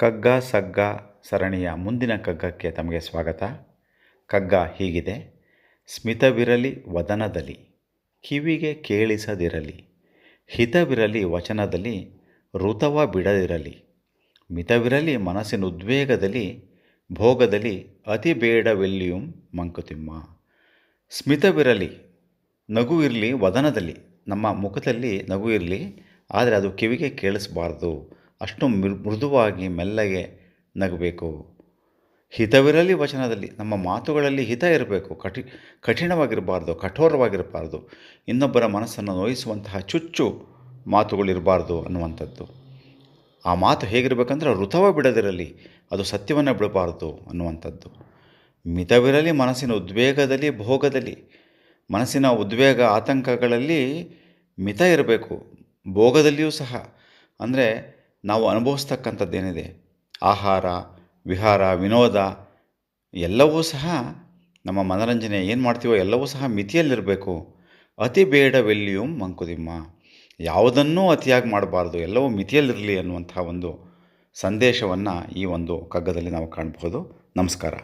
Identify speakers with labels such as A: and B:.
A: ಕಗ್ಗ, ಸಗ್ಗ, ಸರಣಿಯ ಮುಂದಿನ ಕಗ್ಗಕ್ಕೆ ತಮಗೆ ಸ್ವಾಗತ. ಕಗ್ಗ ಹೀಗಿದೆ. ಸ್ಮಿತವಿರಲಿ ವದನದಲ್ಲಿ, ಕಿವಿಗೆ ಕೇಳಿಸದಿರಲಿ, ಹಿತವಿರಲಿ ವಚನದಲ್ಲಿ, ಋತವ ಬಿಡದಿರಲಿ, ಮಿತವಿರಲಿ ಮನಸ್ಸಿನ ಉದ್ವೇಗದಲ್ಲಿ, ಭೋಗದಲ್ಲಿ ಅತಿ ಬೇಡವೆಲ್ಲಿಯೂ ಮಂಕುತಿಮ್ಮ. ಸ್ಮಿತವಿರಲಿ, ನಗು ಇರಲಿ ವದನದಲ್ಲಿ, ನಮ್ಮ ಮುಖದಲ್ಲಿ ನಗು ಇರಲಿ, ಆದರೆ ಅದು ಕಿವಿಗೆ ಕೇಳಿಸಬಾರ್ದು. ಅಷ್ಟು ಮೃದುವಾಗಿ ಮೆಲ್ಲಗೆ ನಗಬೇಕು. ಹಿತವಿರಲಿ ವಚನದಲ್ಲಿ, ನಮ್ಮ ಮಾತುಗಳಲ್ಲಿ ಹಿತ ಇರಬೇಕು. ಕಠಿ, ಕಠಿಣವಾಗಿರಬಾರ್ದು, ಕಠೋರವಾಗಿರಬಾರ್ದು. ಇನ್ನೊಬ್ಬರ ಮನಸ್ಸನ್ನು ನೋಯಿಸುವಂತಹ ಚುಚ್ಚು ಮಾತುಗಳಿರಬಾರ್ದು ಅನ್ನುವಂಥದ್ದು. ಆ ಮಾತು ಹೇಗಿರಬೇಕಂದ್ರೆ, ಋತವ ಬಿಡದಿರಲಿ, ಅದು ಸತ್ಯವನ್ನು ಬಿಡಬಾರ್ದು ಅನ್ನುವಂಥದ್ದು. ಮಿತವಿರಲಿ ಮನಸ್ಸಿನ ಉದ್ವೇಗದಲ್ಲಿ, ಭೋಗದಲ್ಲಿ, ಮನಸ್ಸಿನ ಉದ್ವೇಗ ಆತಂಕಗಳಲ್ಲಿ ಮಿತ ಇರಬೇಕು. ಭೋಗದಲ್ಲಿಯೂ ಸಹ. ಅಂದರೆ ನಾವು ಅನುಭವಿಸ್ತಕ್ಕಂಥದ್ದೇನಿದೆ? ಆಹಾರ, ವಿಹಾರ, ವಿನೋದ, ಎಲ್ಲವೂ ಸಹ ನಮ್ಮ ಮನರಂಜನೆ ಏನು ಮಾಡ್ತೀವೋ ಎಲ್ಲವೂ ಸಹ ಮಿತಿಯಲ್ಲಿರಬೇಕು. ಅತಿ ಬೇಡವೆಲ್ಲಿಯೂ ಮಂಕುದಿಮ್ಮ. ಯಾವುದನ್ನೂ ಅತಿಯಾಗಿ ಮಾಡಬಾರ್ದು, ಎಲ್ಲವೂ ಮಿತಿಯಲ್ಲಿರಲಿ ಅನ್ನುವಂಥ ಒಂದು ಸಂದೇಶವನ್ನು ಈ ಒಂದು ಕಗ್ಗದಲ್ಲಿ ನಾವು ಕಾಣಬಹುದು. ನಮಸ್ಕಾರ.